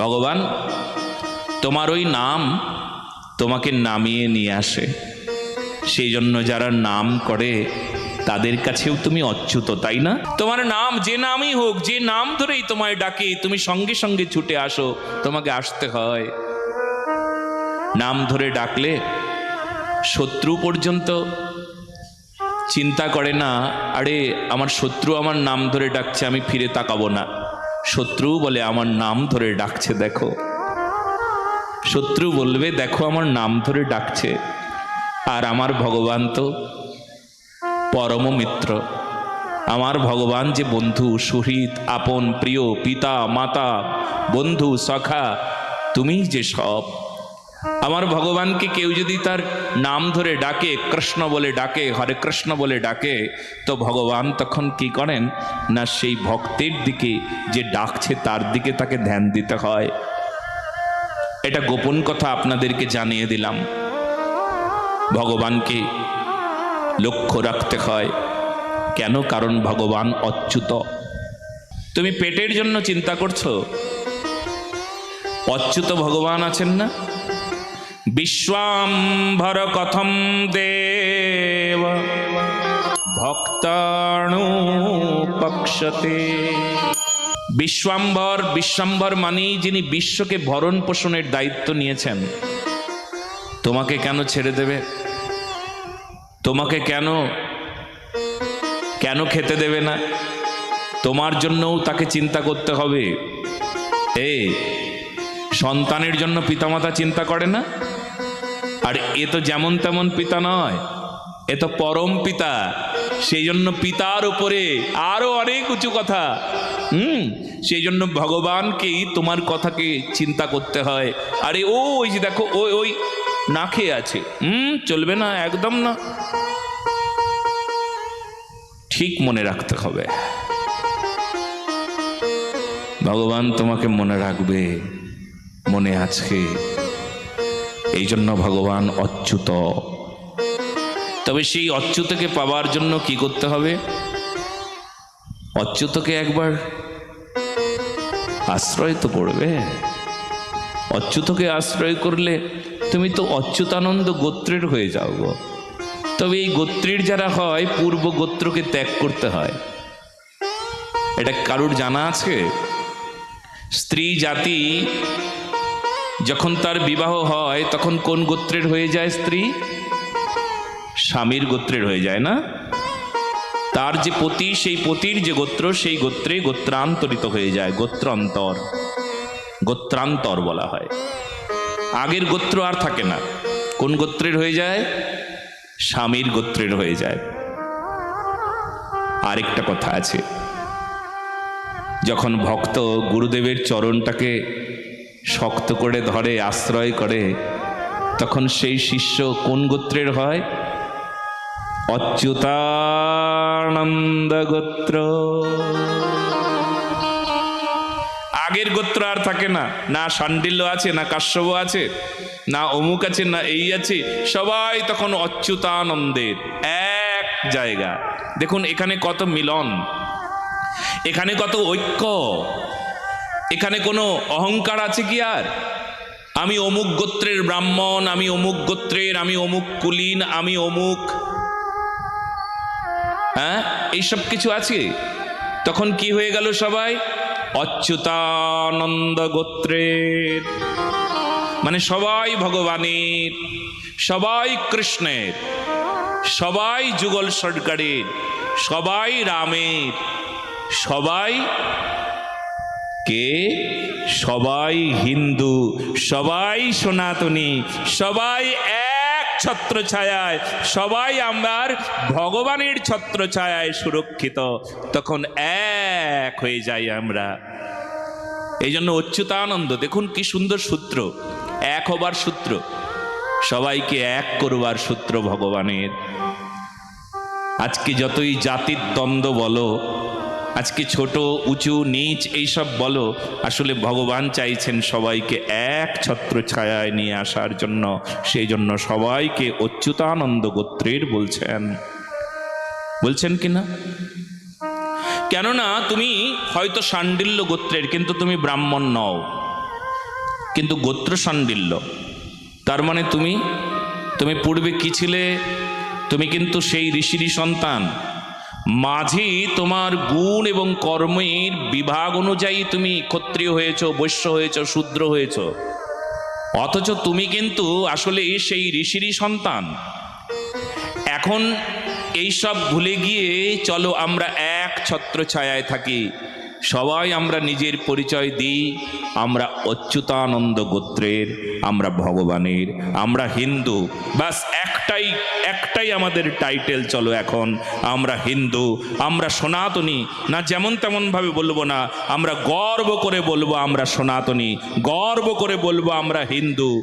ভগবান, তোমার ওই নাম তোমাকে নামিয়ে নিয়ে আসে। সেই জন্য যারা নাম করে, তাদের কাছেও তুমি অচ্যুত, তাই না? তোমার নাম যে নামই হোক, যে নাম ধরেই তোমায় ডাকে, তুমি সঙ্গে সঙ্গে ছুটে আসো, তোমাকে আসতে হয়। নাম ধরে ডাকলে শত্রু পর্যন্ত চিন্তা করে না, আরে, আমার শত্রু আমার নাম ধরে ডাকছে, আমি ফিরে তাকাবো না। শত্রু বলে আমার নাম ধরে ডাকছে, দেখো। শত্রু বলবে, দেখো, আমার নাম ধরে ডাকছে। আর আমার ভগবান তো পরম মিত্র। আমার ভগবান যে বন্ধু সুহৃদ আপন, প্রিয়, পিতা, মাতা, বন্ধু, সখা, তুমি যে সব। আমার ভগবানকে কেউ যদি তার নাম ধরে ডাকে, কৃষ্ণ বলে ডাকে, হরে কৃষ্ণ বলে ডাকে, তো ভগবান তখন কি করেন? না, সেই ভক্তের দিকে যে ডাকছে, তার দিকে তাকে ধ্যান দিতে হয়। এটা গোপন কথা আপনাদেরকে জানিয়ে দিলাম। ভগবানকে লক্ষ্য রাখতে হয়। কেন? কারণ ভগবান অচ্যুত। তুমি পেটের জন্য চিন্তা করছ? অচ্যুত ভগবান আছেন না? বিশ্বাম্ভর কথম দেব ভক্তাণু পক্ষতে বিশ্বাম্বর বিশ্বাম্বর মানেই যিনি বিশ্বকে ভরণ পোষণের দায়িত্ব নিয়েছেন। তোমাকে কেন ছেড়ে দেবে? তোমাকে কেন কেন খেতে দেবে না? তোমার জন্যও তাকে চিন্তা করতে হবে। এ সন্তানের জন্য পিতামাতা চিন্তা করে না? আর এ তো যেমন তেমন পিতা নয়, এ তো পরম পিতা। সেই জন্য পিতার উপরে আরও অনেক উঁচু কথা। হুম, সেই জন্য ভগবানকেই তোমার কথাকে চিন্তা করতে হয়। আরে ও, ওই যে দেখো ওই ওই না খেয়ে আছে। হুম, চলবে না, একদম না। ঠিক মনে রাখতে হবে। ভগবান তোমাকে মনে রাখবে। মনে আছে। এই জন্য ভগবান অচ্যুত। তবে সেই অচ্যুতকে পাওয়ার জন্য কি করতে হবে? অচ্যুতকে একবার আশ্রয় তো করবে অচ্যুতকে আশ্রয় করলে তুমি তো অচ্যুতানন্দ গোত্রের হয়ে যাও গো। তবে এই গোত্রের যারা হয়, পূর্ব গোত্রকে ত্যাগ করতে হয়। এটা কারুর জানা আছে? স্ত্রী জাতি যখন তার বিবাহ হয়, তখন কোন গোত্রের হয়ে যায় স্ত্রী? স্বামীর গোত্রের হয়ে যায় না? তার যে পতি, সেই পতির যে গোত্র, সেই গোত্রে গোত্রান্তরিত হয়ে যায়, গোত্রান্তর। গোত্রান্তর বলা হয়। আগের গোত্র আর থাকে না। কোন গোত্রের হয়ে যায়? স্বামীর গোত্রের হয়ে যায়। আরেকটা কথা আছে। যখন ভক্ত গুরুদেবের চরণটাকে শক্ত করে ধরে, আশ্রয় করে। তখন সেই শিষ্য কোন গোত্রের হয়? অচ্যুতানন্দ গোত্র। আগের গোত্র আর থাকে না। না সান্ডিল্য আছে, না কাশ্যপ আছে, না অমুক আছে, না এই আছে। সবাই তখন অচ্যুতানন্দের এক জায়গা। দেখুন, এখানে কত মিলন। এখানে কত ঐক্য। এখানে কোনো অহংকার আছে কি আর? আমি অমুক গোত্রের ব্রাহ্মণ, আমি অমুক গোত্রের, আমি অমুক কুলীন, আমি অমুক হ্যাঁ? এইসব কিছু আছে? তখন কি হয়ে গেল সবাই? অচ্যুতানন্দ গোত্রের মানে সবাই ভগবানের, সবাই কৃষ্ণের, সবাই যুগল সরকারের সবাই রামের, সবাই কে? সবাই হিন্দু, সবাই সনাতনী, সবাই এক ছত্র ছায়ায় সবাই আমার ভগবানের ছত্র ছায়ায় সুরক্ষিত। তখন এক হয়ে যাই আমরা। এই জন্য অচ্যুতানন্দ, দেখুন কি সুন্দর সূত্র, এক হবার সূত্র। সবাইকে এক করবার সূত্র ভগবানের। আজকে যতই জাতির দ্বন্দ্ব বলো আজকে ছোট, উঁচু, নিচ, এইসব বলো। আসলে ভগবান চাইছেন সবাইকে এক ছত্র ছায়ায় নিয়ে আসার জন্য। সেই জন্য সবাইকে অচ্যুতানন্দ গোত্রের বলছেন। বলছেন কি না? কেননা তুমি হয়তো সান্ডিল্য গোত্রের, কিন্তু তুমি ব্রাহ্মণ নও। কিন্তু গোত্র সান্ডিল্য। তার মানে তুমি তুমি পূর্বে কি ছিলে? তুমি কিন্তু সেই ঋষিরই সন্তান। মাঝে তোমার গুণ এবং কর্মের বিভাগ অনুযায়ী তুমি ক্ষত্রিয় হয়েছ, বৈশ্য হয়েছ, শূদ্র হয়েছ। অথচ তুমি কিন্তু আসলে সেই ঋষিরই সন্তান। এখন এইসব ভুলে গিয়ে চলো আমরা এক ছত্র ছায়ায় থাকি। সবাই আমরা নিজের পরিচয় দিই। আমরা অচ্যুতানন্দ গোত্রের, আমরা ভগবানের, আমরা হিন্দু। বাস একটাই একটাই আমাদের টাইটেল চলো এখন। আমরা হিন্দু, আমরা সনাতনী। না, যেমন তেমনভাবে বলব না, আমরা গর্ব করে বলব আমরা সনাতনী। গর্ব করে বলব আমরা হিন্দু।